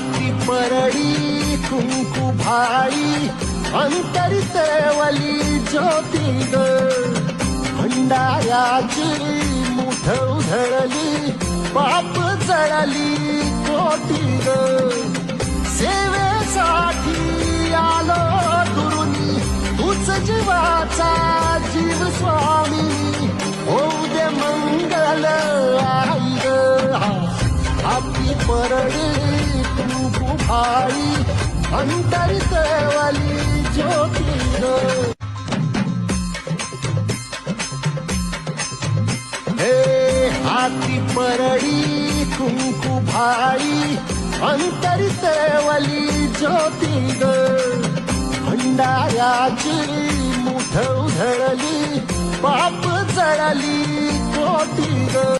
हाती परळी कुंकू भाई अंतरितवली ज्योती ग भंडाऱ्याची मुठ उधळली पाप जळली कोटी ग सेवेसाठी आलो दुरुनी तूच जीवाचा जीव स्वामी. होऊ दे मंगल आई ग आपली परडी भाई अंतरितवली ज्योती हे हाती परळी कुंकू भाई अंतरितवली ज्योती ग भंडाऱ्याची मुठ उधळली पाप जळली कोटी